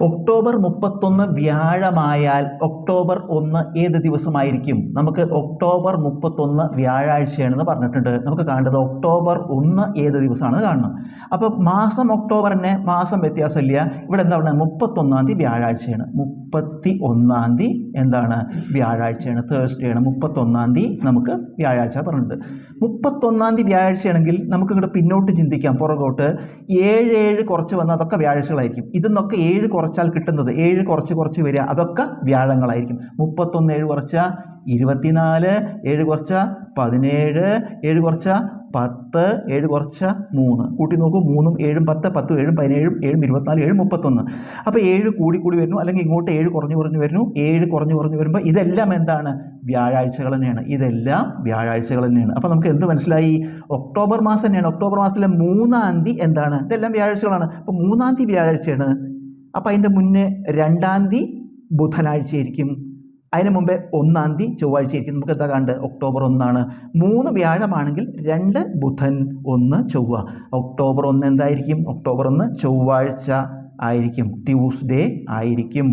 October മുപ്പത്തൊന്ന് വ്യാഴമായാൽ October ഒന്ന് ഏത് ദിവസമായിരിക്കും? നമുക്ക് ഒക്ടോബർ മുപ്പത്തൊന്ന് വ്യാഴാഴ്ചയാണെന്ന് പറഞ്ഞിട്ടുണ്ട്. നമുക്ക് കാണേണ്ടത് ഒക്ടോബർ ഒന്ന് ഏത് ദിവസമാണെന്ന് കാണണം. അപ്പോൾ മാസം ഒക്ടോബറിന് മാസം വ്യത്യാസമില്ല. ഇവിടെ എന്താ പറയുക മുപ്പത്തൊന്നാം തീയതി വ്യാഴാഴ്ചയാണ്. മുപ്പത്തി ഒന്നാം തീയതി എന്താണ്? വ്യാഴാഴ്ചയാണ്. തേഴ്സ്ഡേ ആണ്. മുപ്പത്തൊന്നാം തീയതി നമുക്ക് വ്യാഴാഴ്ച പറഞ്ഞിട്ടുണ്ട്. മുപ്പത്തൊന്നാം തീയതി വ്യാഴാഴ്ചയാണെങ്കിൽ നമുക്ക് ഇങ്ങോട്ട് പിന്നോട്ട് ചിന്തിക്കാം പുറകോട്ട്. ഏഴ് ഏഴ് കുറച്ച് വന്നാൽ അതൊക്കെ വ്യാഴാഴ്ചകളായിരിക്കും. ഇതെന്നൊക്കെ ഏഴ് കുറച്ചാൽ കിട്ടുന്നത്. ഏഴ് കുറച്ച് കുറച്ച് വരിക. അതൊക്കെ വ്യാഴങ്ങളായിരിക്കും. മുപ്പത്തൊന്ന് ഏഴ് കുറച്ച ഇരുപത്തിനാല് ഏഴ് കുറച്ച പതിനേഴ് ഏഴ് കുറച്ച പത്ത് ഏഴ് കുറച്ച മൂന്ന്. കൂട്ടി നോക്കൂ മൂന്നും ഏഴും പത്ത് പത്തും ഏഴും പതിനേഴും ഏഴും ഇരുപത്തിനാല് ഏഴും മുപ്പത്തൊന്ന്. അപ്പോൾ ഏഴ് കൂടി കൂടി വരുന്നു. അല്ലെങ്കിൽ ഇങ്ങോട്ട് ഏഴ് കുറഞ്ഞു കുറഞ്ഞു വരുന്നു. ഏഴ് കുറഞ്ഞു കുറഞ്ഞു വരുമ്പോൾ ഇതെല്ലാം എന്താണ്? വ്യാഴാഴ്ചകൾ തന്നെയാണ്. ഇതെല്ലാം വ്യാഴാഴ്ചകൾ തന്നെയാണ്. അപ്പോൾ നമുക്ക് എന്ത് മനസ്സിലായി? ഒക്ടോബർ മാസം തന്നെയാണ്. ഒക്ടോബർ മാസത്തിലെ മൂന്നാം തീയതി എന്താണ്? ഇതെല്ലാം വ്യാഴാഴ്ചകളാണ്. അപ്പോൾ മൂന്നാം തീയതി വ്യാഴാഴ്ചയാണ്. അപ്പോൾ അതിന്റെ മുന്നേ രണ്ടാം തീയതി ബുധനാഴ്ചയായിരിക്കും. അതിന് മുമ്പേ ഒന്നാം തീയതി ചൊവ്വാഴ്ചയായിരിക്കും. നമുക്ക് എന്താ കണ്ട്? ഒക്ടോബർ ഒന്നാണ്. മൂന്ന് വ്യാഴമാണെങ്കിൽ രണ്ട് ബുധൻ ഒന്ന് ചൊവ്വ. ഒക്ടോബർ ഒന്ന് എന്തായിരിക്കും? ഒക്ടോബർ ഒന്ന് ചൊവ്വാഴ്ച ആയിരിക്കും. ട്യൂസ്ഡേ ആയിരിക്കും.